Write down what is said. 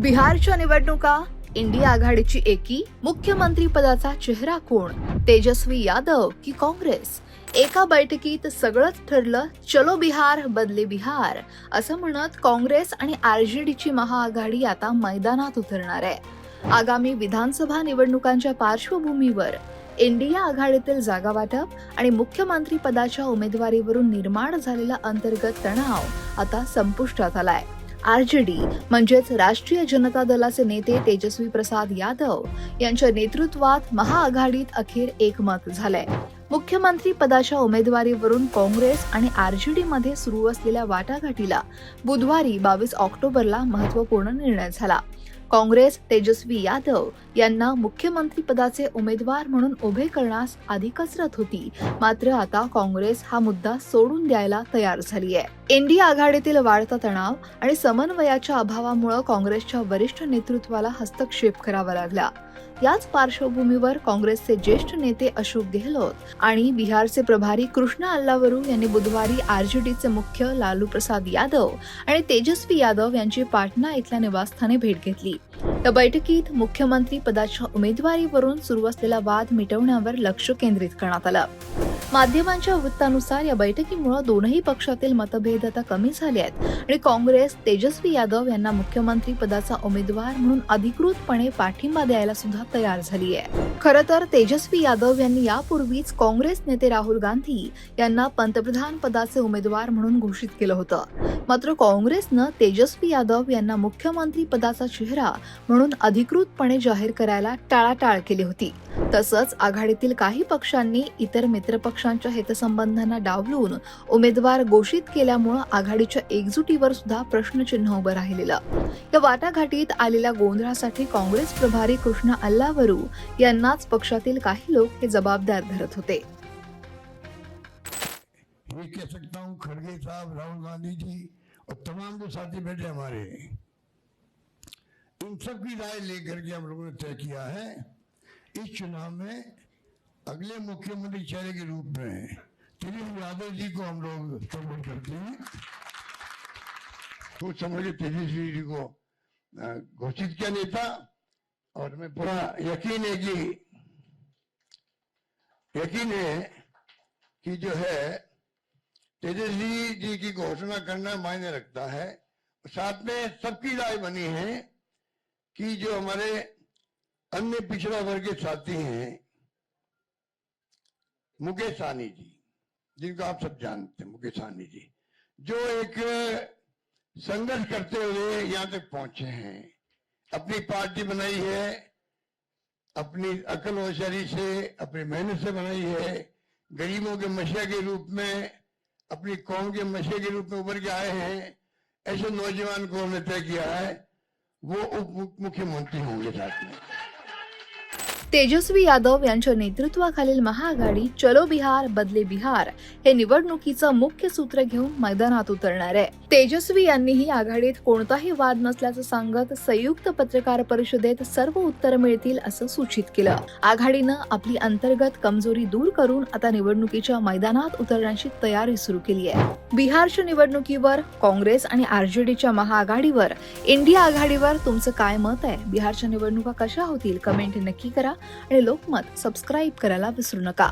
बिहारच्या निवडणुका इंडिया आघाडीची एकी मुख्यमंत्री पदाचा चेहरा कोण? तेजस्वी यादव की काँग्रेस? एका बैठकीत सगळंच ठरलं चलो बिहार बदले बिहार असं म्हणत काँग्रेस आणि आरजेडीची महाआघाडी आता मैदानात उतरणार आहे. आगामी विधानसभा निवडणुकांच्या पार्श्वभूमीवर इंडिया आघाडीतील जागा वाटप आणि मुख्यमंत्री पदाच्या उमेदवारीवरून निर्माण झालेला अंतर्गत तणाव आता संपुष्टात आलाय. आरजेडी म्हणजेच राष्ट्रीय जनता दलाचे नेते तेजस्वी प्रसाद यादव यांच्या नेतृत्वात महाआघाडीत अखेर एकमत झालंय. मुख्यमंत्री पदाच्या उमेदवारीवरून काँग्रेस आणि आरजेडी मध्ये सुरू असलेल्या वाटाघाटीला बुधवारी बावीस ऑक्टोबरला महत्त्वपूर्ण निर्णय झाला. काँग्रेस तेजस्वी यादव यांना मुख्यमंत्री पदाचे उमेदवार म्हणून उभे करण्यास आधी कसरत होती. मात्र आता काँग्रेस हा मुद्दा सोडून द्यायला तयार झाली आहे एनडीए आघाडीतील वाढता तणाव आणि समन्वयाच्या अभावामुळे काँग्रेसच्या वरिष्ठ नेतृत्वाला हस्तक्षेप करावा लागला. याच पार्श्वभूमीवर काँग्रेसचे ज्येष्ठ नेते अशोक गेहलोत आणि बिहारचे प्रभारी कृष्णा अल्लावरू यांनी बुधवारी आरजेडीचे मुख्य लालू प्रसाद यादव आणि तेजस्वी यादव यांची पाटणा इथल्या निवासस्थानी भेट घेतली. या बैठकीत मुख्यमंत्री पदाच्या उमेदवारीवरून सुरू असलेला वाद मिटवण्यावर लक्ष केंद्रित करण्यात आलं. माध्यमांच्या वृत्तानुसार या बैठकीमुळे दोनही पक्षातील मतभेद आता कमी झाले आहेत. आणि काँग्रेस तेजस्वी यादव यांना मुख्यमंत्री पदाचा उमेदवार म्हणून अधिकृतपणे पाठिंबा द्यायला सुद्धा तयार झाली आहे खरं तर तेजस्वी यादव यांनी यापूर्वीच काँग्रेस नेते राहुल गांधी यांना पंतप्रधान पदाचे उमेदवार म्हणून घोषित केलं होतं. मात्र काँग्रेसनं तेजस्वी यादव यांना मुख्यमंत्री पदाचा चेहरा म्हणून अधिकृतपणे जाहीर करायला टाळाटाळ केली होती. तसंच आघाडीतील काही पक्षांनी इतर मित्रपक्ष पक्षांच्या हितसंबंधांना डावलून उमेदवार घोषित केल्यामुळं आघाडीच्या एकजुटीवर सुद्धा प्रश्नचिन्ह उभं राहिलेलं. या वाटाघाटीत आलेल्या गोंधळासाठी काँग्रेस प्रभारी कृष्णा अल्लावरू यांनाच पक्षातील काही लोक हे जबाबदार धरत होते. खड़गे साहब राहुल गांधी जी और तमाम जो साथी बैठे हमारे इन सब की राय लेकर के हम लोगों ने तय किया है। इस चुनाव में अगले मुख्यमंत्री चेहरे के रूप में तेजस्वी यादव जी को हम लोग सपोर्ट करते हैं। तो समझ तेजस्वी जी को घोषित किया नेता। और हमें पूरा यकीन है कि, यकीन है कि जो है, तेजस्वी जी की घोषणा करना मायने रखता है। साथ में सबकी राय बनी है कि जो हमारे अन्य पिछड़ा वर्ग के साथी हैं मुकेश सहनी जी, जिनको आप सब जानते हैं, मुकेश सहनी जी, जो एक संघर्ष करते हुए यहाँ तक पहुँचे हैं। अपनी पार्टी बनाई है, अपनी अकल होशियारी से, अपनी मेहनत से बनाई है, गरीबों के मशिया के रूप में, अपनी कौम के मशे के रूप में उभर के आए हैं। ऐसे नौजवान को हमने तय किया है, वो उप मुख- मुख्यमंत्री होंगे साथ में। तेजस्वी यादव यांच्या नेतृत्वाखालील महाआघाडी चलो बिहार बदले बिहार हे निवडणुकीचं मुख्य सूत्र घेऊन मैदानात उतरणार आहे. तेजस्वी यांनीही आघाडीत कोणताही वाद नसल्याचं सांगत संयुक्त पत्रकार परिषदेत सर्व उत्तर मिळतील असं सूचित केलं. आघाडीनं आपली अंतर्गत कमजोरी दूर करून आता निवडणुकीच्या मैदानात उतरण्याची तयारी सुरू केली आहे. बिहारच्या निवडणुकीवर काँग्रेस आणि आरजेडीच्या महाआघाडीवर इंडिया आघाडीवर तुमचं काय मत आहे? बिहारच्या निवडणुका कशा होतील? कमेंट नक्की करा. आणि लोकमत सबस्क्राईब करायला विसरू नका.